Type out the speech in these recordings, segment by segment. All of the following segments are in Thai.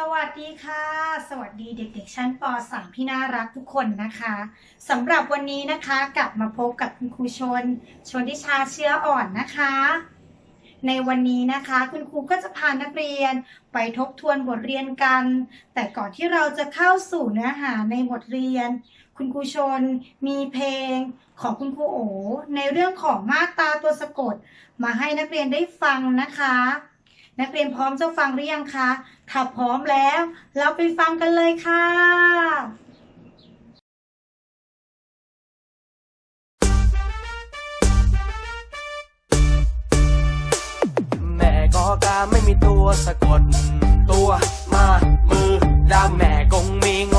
สวัสดีค่ะ สวัสดีเด็ก ๆ ชั้นป .3 ที่น่ารักทุกคนนะคะสำหรับวันนี้นะคะกลับมาพบกับคุณครูชน ชนทิชาเชื้ออ่อนนะคะ ในวันนี้นะคะคุณครูก็จะพานักเรียนไปทบทวนบทเรียนกัน แต่ก่อนที่เราจะเข้าสู่เนื้อหาในบทเรียน คุณครูชนมีเพลงของคุณครูโอในเรื่องของมาตราตัวสะกด มาให้นักเรียนได้ฟังนะคะ นักเรียนพร้อมจะฟังหรือยังคะ ถ้าพร้อมแล้ว เราไปฟังกันเลยค่ะ แม่กอกาไม่มีตัวสะกด ตัวมามือดาแม่กงมีง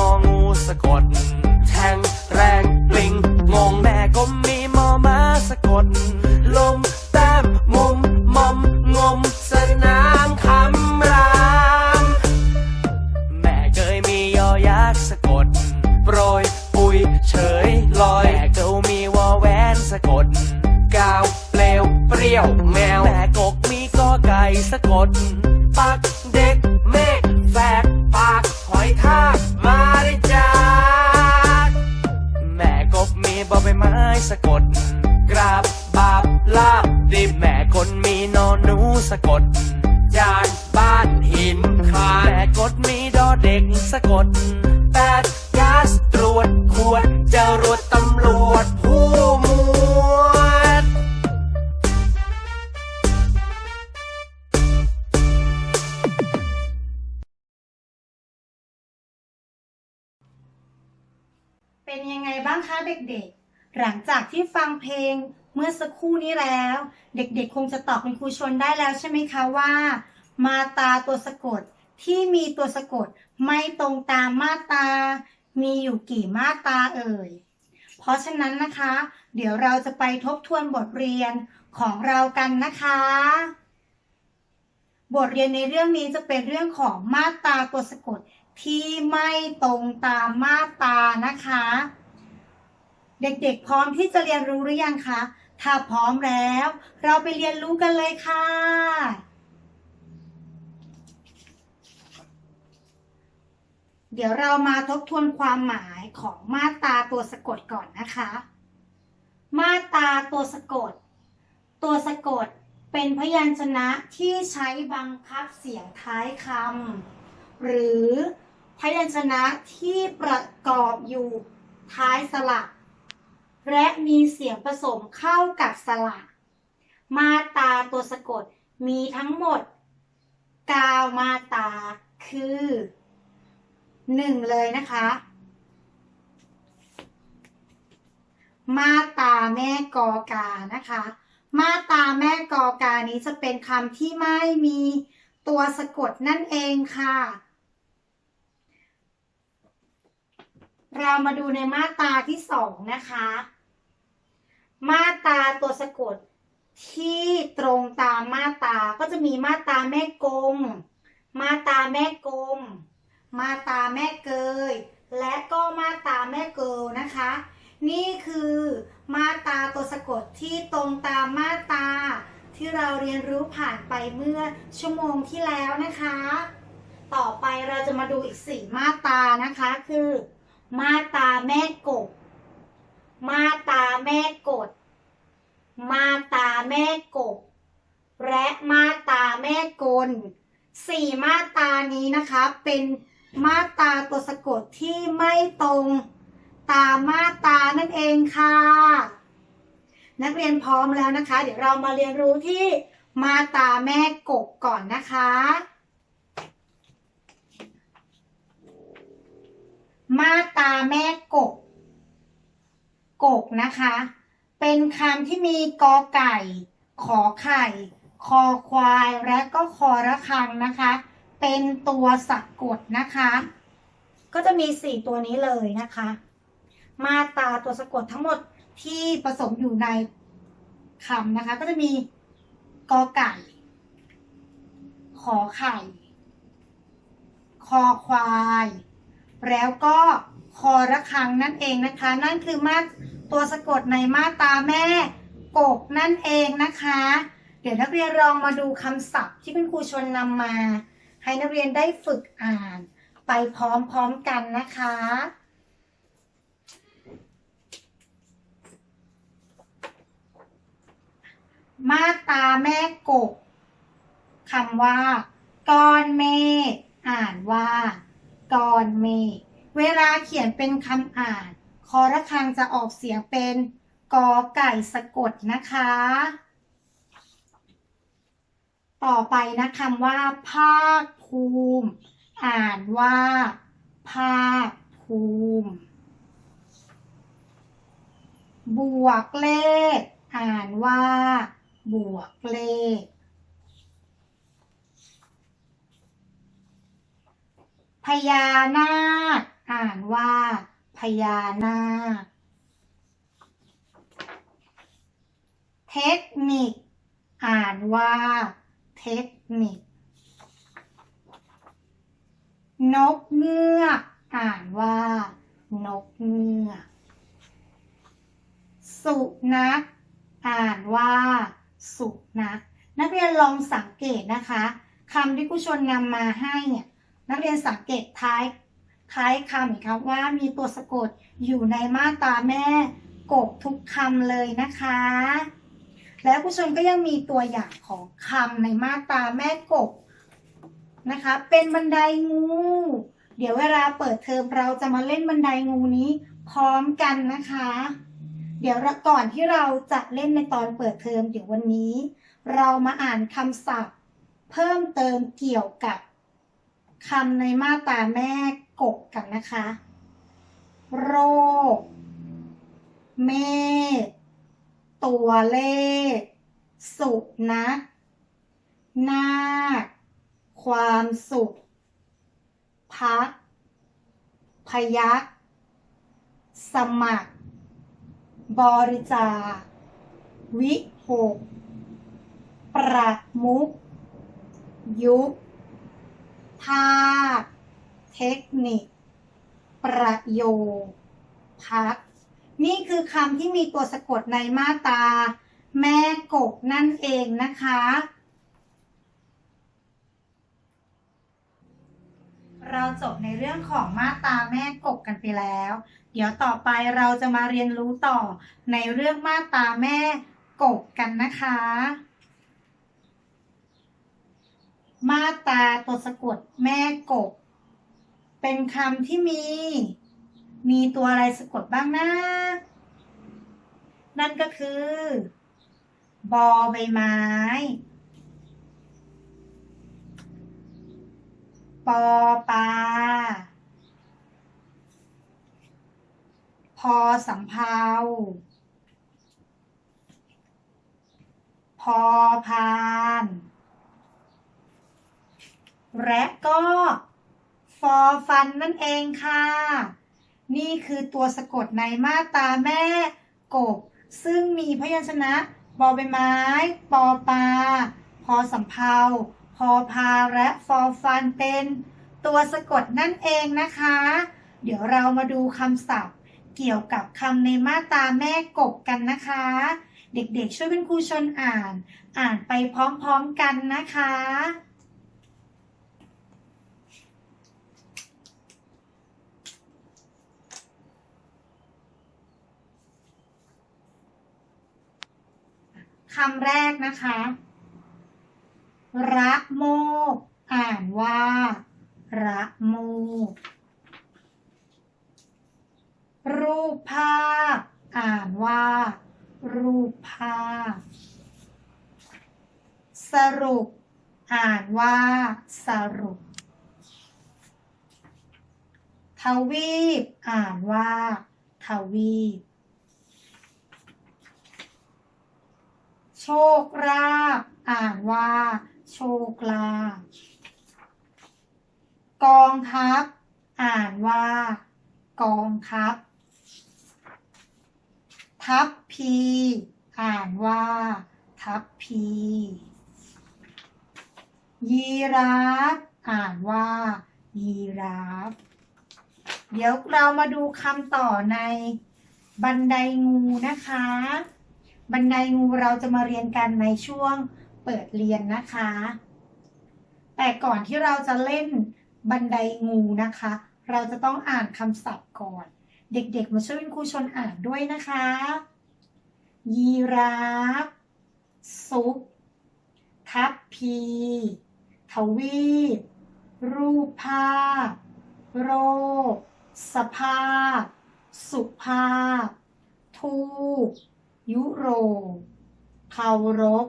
เด็กๆ หลังจากที่ฟังเพลงเมื่อสักครู่นี้แล้ว เด็กๆ คงจะตอบคุณครูชนได้แล้วใช่ไหมคะว่า มาตาตัวสะกดที่มีตัวสะกดไม่ตรงตามมาตา มีอยู่กี่มาตาเอ่ย เพราะฉะนั้นนะคะ เดี๋ยวเราจะไปทบทวนบทเรียนของเรากันนะคะ บทเรียนในเรื่องนี้จะเป็นเรื่องของมาตาตัวสะกดที่ไม่ตรงตามมาตานะคะ เด็กๆ พร้อมที่จะเรียนรู้หรือยังคะ ถ้าพร้อมแล้ว เราไปเรียนรู้กันเลยค่ะ เดี๋ยวเรามาทบทวนความหมายของมาตราตัวสะกดก่อนนะคะ มาตราตัวสะกด ตัวสะกดเป็นพยัญชนะที่ใช้บังคับเสียงท้ายคำหรือพยัญชนะที่ประกอบอยู่ท้ายสระ และมีเสียงผสมเข้ากับสระมาตาตัวสะกดมีทั้งหมด 9 มาตาคือ 1 เลยนะคะ มาตาแม่กอกานะคะ มาตาแม่กอกานี้จะเป็นคำที่ไม่มีตัวสะกดนั่นเองค่ะ เรามาดูในมาตาที่สองนะคะ สะกดที่ตรงตามมาตา ก็จะมีมาตาแม่กงมาตาแม่กลม มาตาแม่เกย และก็มาตาแม่เกลนะคะ นี่คือมาตาตัวสะกดที่ตรงตามมาตา ที่เราเรียนรู้ผ่านไปเมื่อชั่วโมงที่แล้วนะคะ ต่อไปเราจะมาดูอีกสี่มาตานะคะ คือ มาตาแม่กบ มาตาแม่กด มาตาแม่กบ และมาตาแม่กลสี่มาตานี้นะคะ เป็นมาตาตัวสะกดที่ไม่ตรงตามมาตานั่นเองค่ะ นักเรียนพร้อมแล้วนะคะ เดี๋ยวเรามาเรียนรู้ที่มาตาแม่กบก่อนนะคะ มาตาแม่กบ กบนะคะ เป็นคำที่มีกอไก่ ขอไข่ คอควายและก็คอระฆังนะคะ เป็นตัวสะกดนะคะ ก็จะมีสี่ตัวนี้เลยนะคะ มาตาตัวสะกดทั้งหมดที่ผสมอยู่ในคำนะคะ ก็จะมีกอไก่ ขอไข่ คอควาย แล้วก็คอระฆังนั่นเองนะคะ นั่นคือมาตัวสะกดในมาตาแม่กบนั่นเองนะคะ เดี๋ยวนักเรียนลองมาดูคำศัพท์ที่คุณครูชนนำมา ให้นักเรียนได้ฝึกอ่าน ไปพร้อมๆกันนะคะมาตาแม่กบคำว่า ก้อนเมฆอ่านว่า ก้อนเมฆเวลาเขียนเป็นคำอ่าน คอระฆังจะออกเสียงเป็นกอไก่สะกดนะคะ ต่อไปนะคำว่า ภาคภูมิ อ่านว่า ภาคภูมิ บวกเลข อ่านว่า บวกเลข พญานาคอ่านว่าพญานาค เทคนิค อ่านว่าเทคนิค นกเงือกอ่านว่า นกเงือกสุนัขอ่านว่า สุนัขนักเรียนลองสังเกตนะคะคำที่ผู้ชนนำมาให้เนี่ย นักเรียนสังเกตท้ายท้ายคำอีกครับว่ามีตัวสะกดอยู่ในมาตราแม่กบทุกคำเลยนะคะ แล้วผู้ชนก็ยังมีตัวอย่างของคำในมาตราแม่กบนะคะ เป็นบันไดงู เดี๋ยวเวลาเปิดเทอมเราจะมาเล่นบันไดงูนี้พร้อมกันนะคะ เดี๋ยวก่อนที่เราจะเล่นในตอนเปิดเทอมเดี๋ยววันนี้ เรามาอ่านคำศัพท์ เพิ่มเติมเกี่ยวกับ คำในมาตราแม่กบกันนะคะ โรค เมฆตัวเลข สุนัขนาคความสุข พัก พยัก สมัคร บริจาควิหก ประมุขยุค ธาตุเทคนิค ประโยคพัก นี่คือคำที่มีตัวสะกดในมาตราแม่กบนั่นเองนะคะ เราจบในเรื่องของมาตราแม่กบกันไปแล้ว เดี๋ยวต่อไปเราจะมาเรียนรู้ต่อในเรื่องมาตราแม่กบกันนะคะ มาตาตัวสะกดแม่กบ เป็นคำที่มี มีตัวอะไรสะกดบ้างนะ นั่นก็คือ บอใบไม้ปอปลาพอสำเภาพอพาน และก็ฟอฟันนั่นเองค่ะ นี่คือตัวสะกดในมาตาแม่กบ ซึ่งมีพยัญชนะบอใบไม้ ปอปลาพอสำเภาพอพาและฟอฟันเป็นตัวสะกดนั่นเองนะคะ เดี๋ยวเรามาดูคำศัพท์ เกี่ยวกับคำในมาตาแม่กบกันนะคะ เด็กๆช่วยเป็นครูชนอ่าน อ่านไปพร้อมๆกันนะคะ คำแรกนะคะ ระโมก อ่านว่า ระโมก รูปภาพ อ่านว่า รูปภาพ สรุป อ่านว่า สรุป ทวีป อ่านว่า ทวีป โชคลาภอ่านว่า โชคลาภกองทัพ อ่านว่า กองทัพ ทัพพี อ่านว่า ทัพพี ยีราฟอ่านว่า ยีราฟ เดี๋ยวเรามาดูคำต่อในบันไดงูนะคะ บันไดงูเราจะมาเรียนกันในช่วงเปิดเรียนนะคะ แต่ก่อนที่เราจะเล่นบันไดงูนะคะ เราจะต้องอ่านคำศัพท์ก่อน เด็กๆ มาช่วยครูชนอ่านด้วยนะคะ ยีราฟซุป ทัพพี ทวีป รูปภาพ โรคสภาพ สุภาพ ทูป ยุโรเคารพ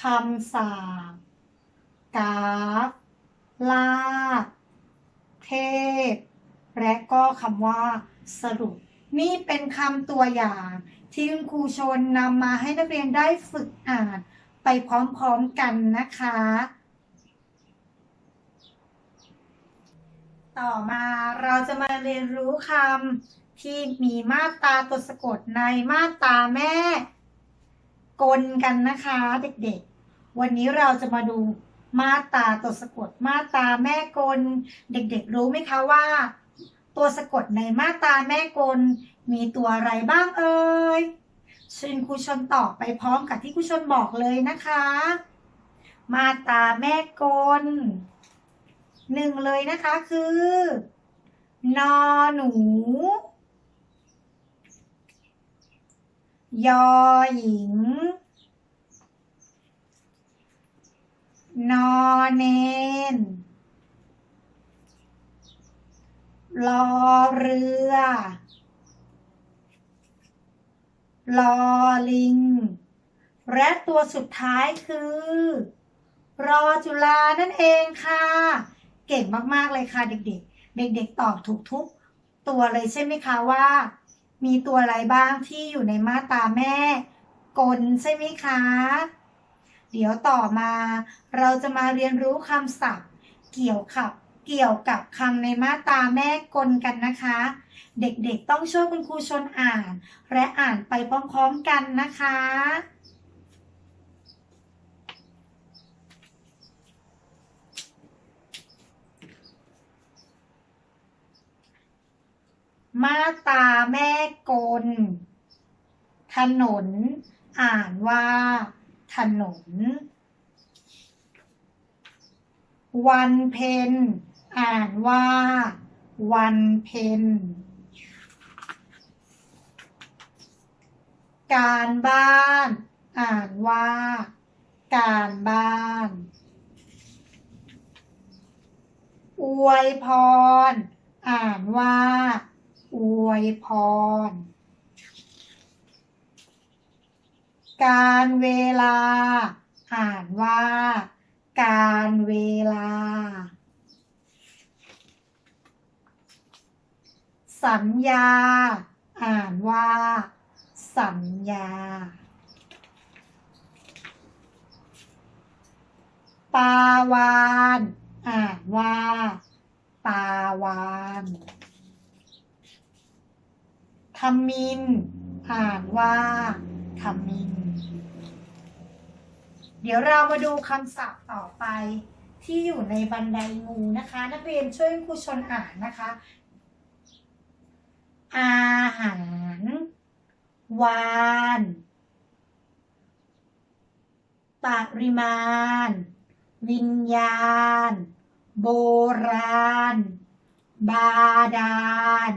คำสาปกาฟลาเทพ และก็คำว่าสรุป นี่เป็นคำตัวอย่างที่คุณครูชนนำมาให้นักเรียนได้ฝึกอ่านไปพร้อมๆกันนะคะ ต่อมาเราจะมาเรียนรู้คำ ที่มีมาตราตัวสะกดในมาตราแม่ กลกันนะคะเด็กๆ วันนี้เราจะมาดูมาตราตัวสะกด มาตราแม่กล เด็กๆ รู้ไหมคะว่า ตัวสะกดในมาตราแม่กล มีตัวอะไรบ้างเอ่ยเชิญครูชนตอบไปพร้อมกับที่ครูชนบอกเลยนะคะ มาตราแม่กลหนึ่งเลยนะคะคือนอหนู ยอหญิง นอเนนรอเรือลอลิง และตัวสุดท้ายคือ รอจุฬานั่นเองค่ะ เก่งมาก ๆ เลยค่ะเด็ก ๆ เด็ก ๆ ตอบถูกทุกตัวเลยใช่ไหมคะว่า มีตัวอะไรบ้างที่อยู่ในมาตราแม่ กลใช่ไหมคะ เดี๋ยวต่อมาเราจะมาเรียนรู้คำศัพท์ เกี่ยวกับเกี่ยวกับคำในมาตราแม่กลกันนะคะ เด็กๆต้องช่วยคุณครูชนอ่าน และอ่านไปพร้อมๆกันนะคะ มาตาแม่กล ถนน อ่านว่า ถนน วันเพ็ญอ่านว่า วันเพ็ญการบ้าน อ่านว่า การบ้าน อวยพร อ่านว่า อวยพร การเวลา อ่านว่า การเวลา สัญญา อ่านว่า สัญญา ปาวาน อ่านว่า ปาวาน ทมินอ่านว่าทมิน เดี๋ยวเรามาดูคำศัพท์ต่อไปที่อยู่ในบันไดงูนะคะ นักเรียนช่วยครูชนอ่านนะคะ อาหาร วาน ปริมาณ วิญญาณ โบราณ บาดาล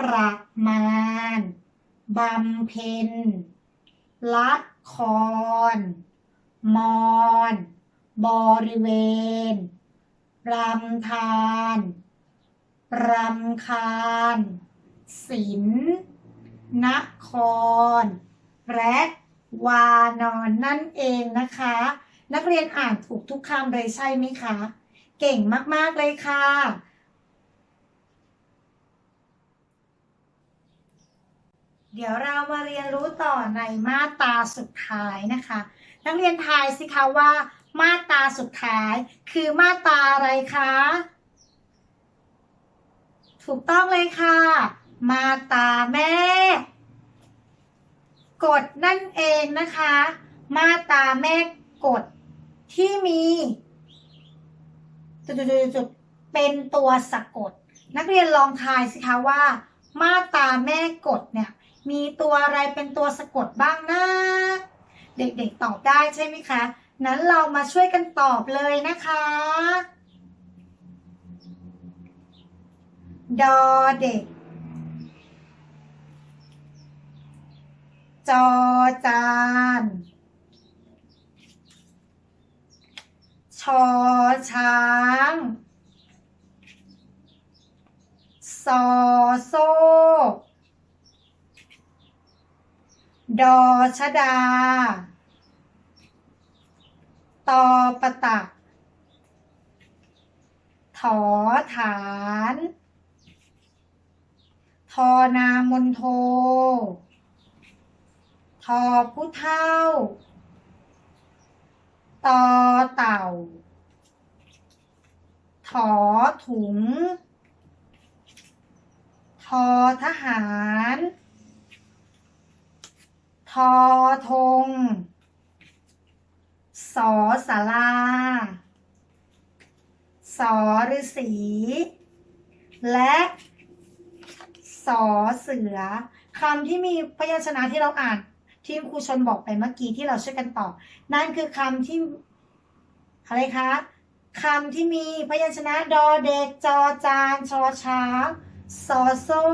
ประมาณบำเพ็ญละคร มอนบริเวณรำทานรำคาญศิลนคร และวานอนนั่นเองนะคะ นักเรียนอ่านถูกทุกคำเลยใช่ไหมคะ เก่งมาก ๆ เลยค่ะ เดี๋ยวเรามาเรียนรู้ต่อในมาตราสุดท้ายนะคะ นักเรียนทายสิคะว่า มาตราสุดท้าย คือมาตราอะไรคะ ถูกต้องเลยค่ะ มาตราแม่ กฎนั่นเองนะคะ มาตราแม่กฎที่มีจุดๆๆเป็นตัวสะกด นักเรียนลองทายสิคะว่า มาตราแม่กฎเนี่ย มีตัวอะไรเป็นตัวสะกดบ้างนะ เด็กๆตอบได้ใช่ไหมคะ นั้นเรามาช่วยกันตอบเลยนะคะ ดอเด็ก จอจาน ชอช้างซอโซ่ ดอชดา ตอประตัก ถอฐาน ทอนามนโท ทอผู้เท่า ตอเต่า ถอถุง ทอทหาร ทอธงสอสาราสอฤษีและสอเสือคำที่มีพยัญชนะที่เราอ่าน ที่ครูชนบอกไปเมื่อกี้ที่เราช่วยกันตอบนั่นคือคำที่อะไรคะคำที่มีพยัญชนะดอเด็กจอจานชอช้างซอโซ่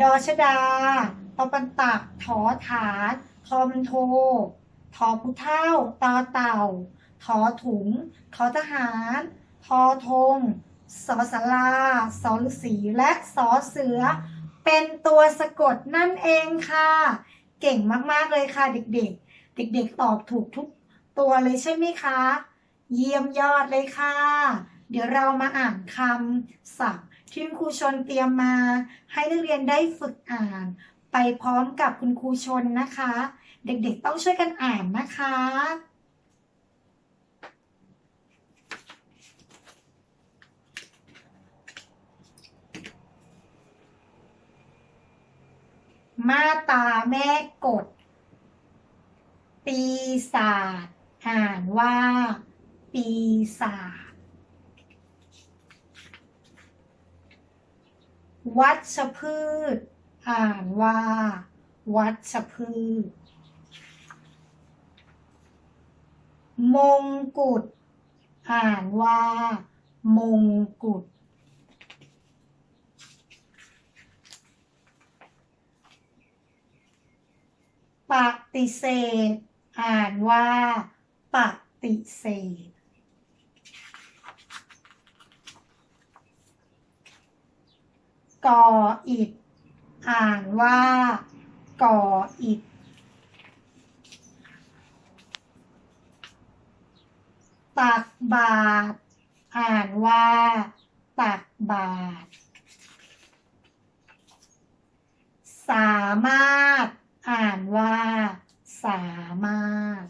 ดอชดา อปันตักถอฐานทอมันโททอผู้เท่าตอเต่าทอถุงทอทหารทอธงสอสาราสอฤษีและสอเสือ เป็นตัวสะกดนั่นเองค่ะ เก่งมากๆเลยค่ะ เด็กๆ เด็กๆตอบถูกทุกตัวเลยใช่ไหมคะ เยี่ยมยอดเลยค่ะ เดี๋ยวเรามาอ่านคำศัพท์ที่ครูชนเตรียมมา ให้นักเรียนได้ฝึกอ่าน ไปพร้อมกับคุณครูชนนะคะ เด็กๆต้องช่วยกันอ่านนะคะ มาตาแม่กด ปีศาจอ่านว่า ปีศาจวัชพืช อ่านว่า วัชพืช มงกุฎ อ่านว่า มงกุฎ ปฏิเสธ อ่านว่า ปฏิเสธก่ออิฐ อ่านว่า ก่ออิฐตักบาตรอ่านว่า ตักบาตรสามารถ อ่านว่า สามารถ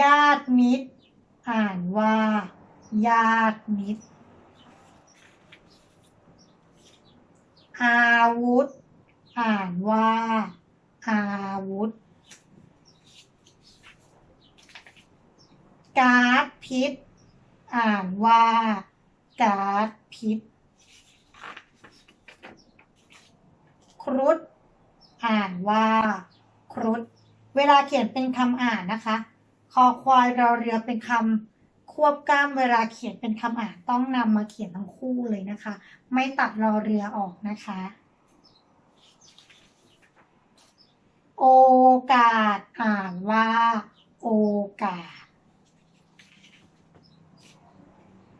ญาติมิตร อ่านว่า ญาติมิตร อาวุธ อ่านว่า อาวุธ การ์ดพิษ อ่านว่า การ์ดพิษ ครุฑอ่านว่า ครุฑ เวลาเขียนเป็นคำอ่านนะคะ คอควายรอเรือเป็นคำ ควบกล้ามเวลาเขียนเป็นคำอ่านต้องนำมาเขียนทั้งคู่เลยนะคะ ไม่ตัดรอเรือออกนะคะ โอกาสอ่านว่า โอกาส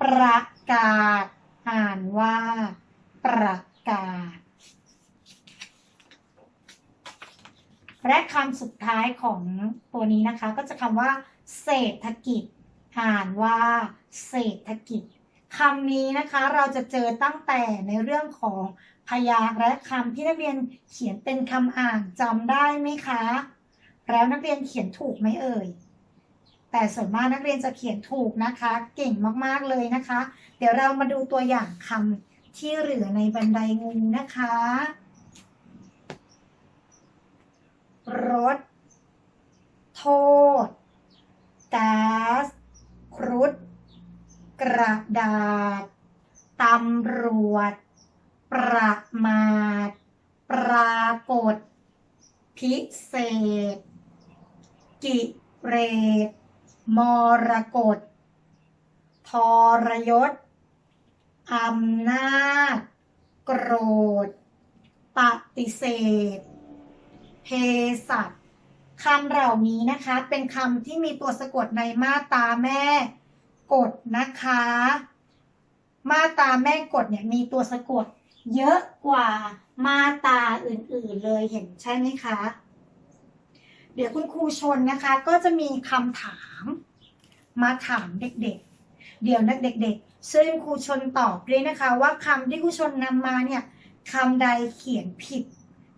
ประกาศ อ่านว่า ประกาศ และคำสุดท้ายของตัวนี้นะคะ ก็จะคำว่า เศรษฐกิจ่านว่าเศรษฐกิจคำนี้นะคะเราจะเจอตั้งแต่ในเรื่องของพยางค์และคำที่นักเรียนเขียนเป็นคำอ่านจำได้ไหมคะ แล้วนักเรียนเขียนถูกไหมเอ่ย แต่ส่วนมากนักเรียนจะเขียนถูกนะคะ เก่งมากๆเลยนะคะ เดี๋ยวเรามาดูตัวอย่างคำที่เหลือในบันไดงูนะคะ รถ โทษก๊าซครุฑ กระดาษ ตำรวจ ประมาท ปรากฏ พิเศษ กิเรตมรกตทรยศ อำนาจ โกรธ ปฏิเสธ เพสัตคำเหล่านี้นะคะ เป็นคำที่มีตัวสะกดในมาตาแม่ กฎนะคะ มาตาแม่กฎเนี่ยมีตัวสะกด เยอะกว่ามาตาอื่นๆเลยเห็นใช่ไหมคะ เดี๋ยวคุณครูชนนะคะ ก็จะมีคำถาม มาถามเด็กๆ เดี๋ยวนักเด็กๆซึ่งครูชนตอบด้วยนะคะ ว่าคำที่ครูชนนำมาเนี่ยคำใดเขียนผิด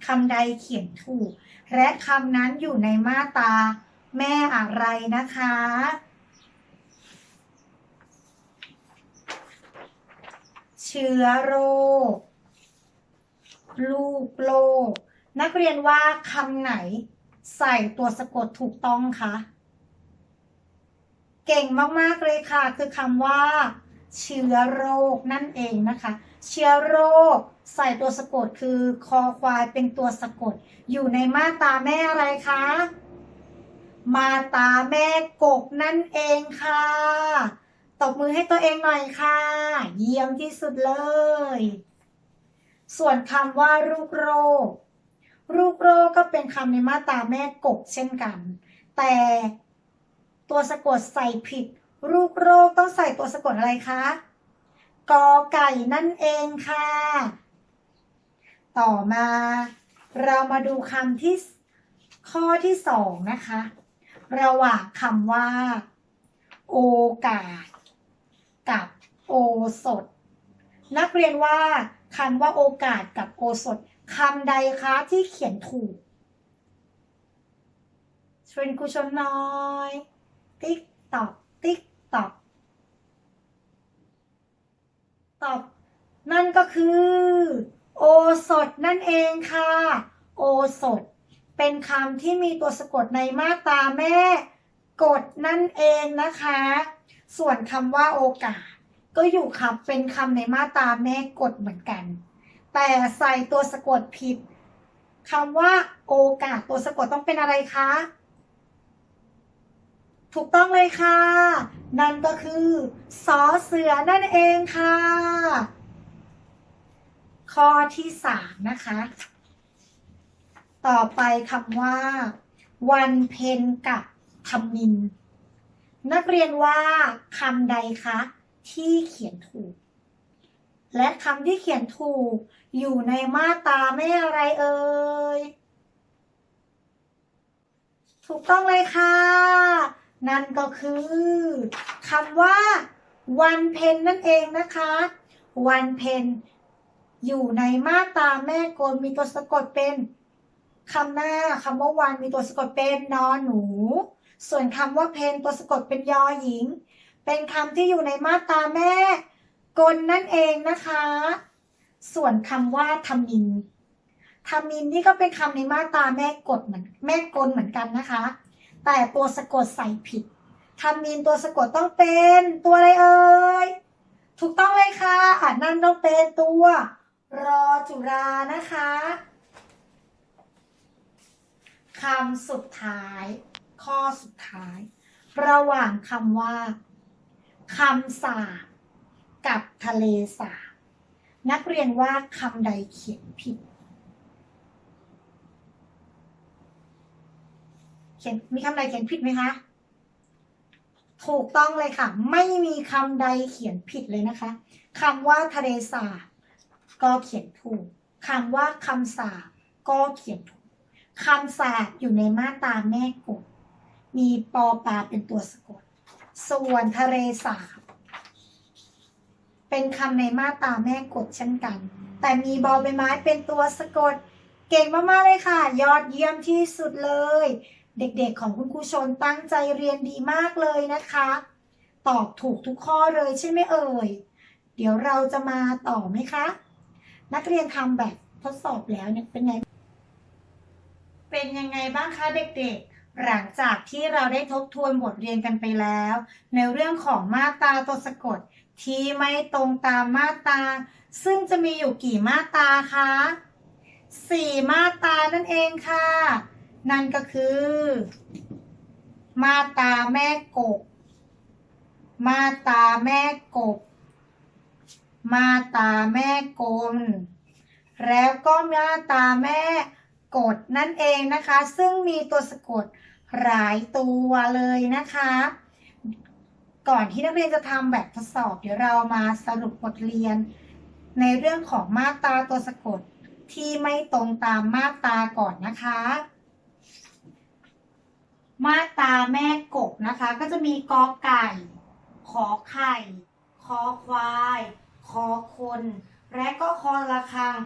คำใดเขียนถูก และคำนั้นอยู่ในมาตาแม่อะไรนะคะ เชื้อโรค ลูกโลก นักเรียนว่าคำไหนใส่ตัวสะกดถูกต้องคะเก่งมาก ๆ เลยค่ะ คือคำว่า เชื้อโรคนั่นเองนะคะ เชื้อโรค ใส่ตัวสะกดคือคอควายเป็นตัวสะกด อยู่ในมาตาแม่อะไรคะ มาตาแม่กกนั่นเองค่ะ ตบมือให้ตัวเองหน่อยค่ะ เยี่ยมที่สุดเลย ส่วนคำว่าลูกโรคลูกโรคก็เป็นคำในมาตราแม่กกเช่นกัน แต่ตัวสะกดใส่ผิดลูกโรคต้องใส่ตัวสะกดอะไรคะกอไก่นั่นเองค่ะ ต่อมา เรามาดูคำที่ข้อที่สองนะคะ ระหว่างคำว่า โอกาส กับโอสถ นักเรียนว่าคำว่าโอกาสกับโอสถคำใดคะที่เขียนถูกชวนครูชนน้อย ติ๊กตอกติ๊กตอกตอบนั่นก็คือ โอสถนั่นเองค่ะ โอสถเป็นคำที่มีตัวสะกดในมาตราแม่ กดนั่นเองนะคะ ส่วนคำว่าโอกาส ก็อยู่คำเป็นคำในมาตราแม่กดเหมือนกัน แต่ใส่ตัวสะกดผิดคำว่าโอกาสตัวสะกดต้องเป็นอะไรคะ ถูกต้องเลยค่ะ นั่นก็คือสอเสือนั่นเองค่ะ ข้อที่สามนะคะ ต่อไปคำว่า วันเพ็ญกับธมิน นักเรียนว่าคำใดคะที่เขียนถูก และคำที่เขียนถูก อยู่ในมาตราไม่อะไรเอ่ยถูกต้องเลยค่ะ นั่นก็คือคำว่า วันเพ็ญนั่นเองนะคะ วันเพ็ญอยู่ในมาตราแม่กลมีตัวสะกดเป็นคำหน้าคำว่าวันมีตัวสะกดเป็นนอนหนู ส่วนคำว่าเพนตัวสะกดเป็นยอหญิง เป็นคำที่อยู่ในมาตราแม่กลนั่นเองนะคะ ส่วนคำว่าทมินทมินนี่ก็เป็นคำในมาตราแม่กฎเหมือนแม่กลเหมือนกันนะคะ แต่ตัวสะกดใส่ผิดทมินตัวสะกดต้องเป็นตัวอะไรเอ่ยถูกต้องเลยค่ะอ่านนั่นต้องเป็นตัว รอจุรานะคะคำสุดท้าย ข้อสุดท้าย ระหว่างคำว่าคำสาบกับทะเลสาบนักเรียนว่าคำใดเขียนผิด เขียนมีคำใดเขียนผิดไหมคะ ถูกต้องเลยค่ะ ไม่มีคำใดเขียนผิดเลยนะคะคำว่าทะเลสาบก็เขียนถูกคำว่าคำสาบก็เขียนถูกคำสาบอยู่ในมาตราแม่กฎ มีปอปลาเป็นตัวสะกด ส่วนทะเลสาบ เป็นคำในมาตราแม่กฎเช่นกัน แต่มีบอใบไม้เป็นตัวสะกด เก่งมากๆเลยค่ะ ยอดเยี่ยมที่สุดเลย เด็กๆของคุณครูชนตั้งใจเรียนดีมากเลยนะคะ ตอบถูกทุกข้อเลยใช่ไหมเอ่ย เดี๋ยวเราจะมาต่อไหมคะ นักเรียนทำแบบทดสอบแล้วเนี่ยเป็นไง เป็นยังไงบ้างคะเด็กๆ หลังจากที่เราได้ทบทวนบทเรียนกันไปแล้ว ในเรื่องของมาตราตัวสะกด ที่ไม่ตรงตามมาตราซึ่งจะมีอยู่กี่มาตราคะสี่มาตรานั่นเองค่ะ นั่นก็คือ มาตาแม่กบ มาตาแม่กบ มาตาแม่กลแล้วก็มาตาแม่ กดนั่นเองนะคะ ซึ่งมีตัวสะกดหลายตัวเลยนะคะ ก่อนที่นักเรียนจะทำแบบทดสอบ เดี๋ยวเรามาสรุปบทเรียน ในเรื่องของมาตราตัวสะกดที่ไม่ตรงตามมาตราก่อนนะคะ มาตราแม่กบนะคะ ก็จะมีกอไก่ ขอไข่ คอควาย คอคน และก็คอระฆัง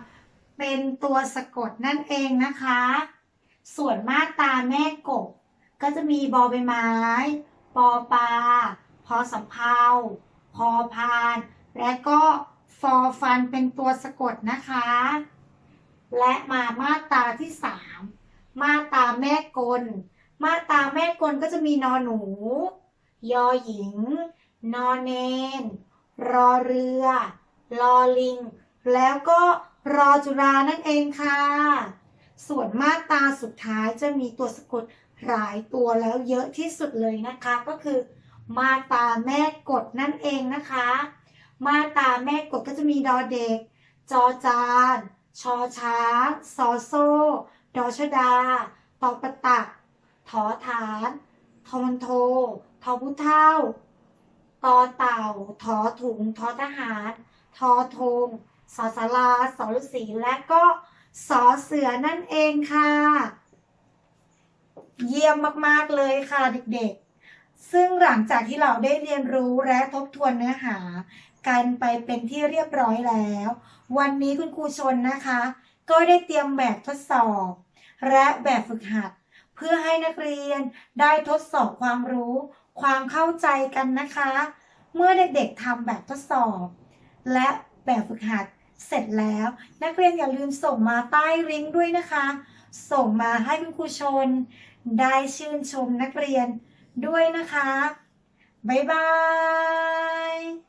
เป็นตัวสะกดนั่นเองนะคะ ส่วนมาตาแม่กบ ก็จะมีบอใบไม้ ปอปลาพอสำเภาพอพาน และก็ฟอฟันเป็นตัวสะกดนะคะ และมามาตาที่สามมาตาแม่กล มาตาแม่กลก็จะมีนอหนู ยอหญิง นอเนน รอเรือลอลิง แล้วก็ รอจุรานั่นเองค่ะ ส่วนมาตราสุดท้ายจะมีตัวสะกดหลายตัวแล้วเยอะที่สุดเลยนะคะ ก็คือมาตาแม่กดนั่นเองนะคะ มาตาแม่กดก็จะมีดอเด็ก จอจาน ชอช้างซอโซดอชดาตอประตักถอฐานทอมันโททอผู้เท่าตอเต่าทอถุงทอทหาร ทอธง สอสาราสอฤษีและก็สอเสือนั่นเองค่ะ เยี่ยมมากๆเลยค่ะเด็กๆ ซึ่งหลังจากที่เราได้เรียนรู้และทบทวนเนื้อหา กันไปเป็นที่เรียบร้อยแล้ว วันนี้คุณครูชนนะคะ ก็ได้เตรียมแบบทดสอบ และแบบฝึกหัด เพื่อให้นักเรียนได้ทดสอบความรู้ ความเข้าใจกันนะคะ เมื่อเด็กๆทำแบบทดสอบ และแบบฝึกหัด เสร็จแล้ว นักเรียนอย่าลืมส่งมาใต้ลิงก์ด้วยนะคะ ส่งมาให้คุณครูชน ได้ชื่นชมนักเรียนด้วยนะคะ บ๊ายบาย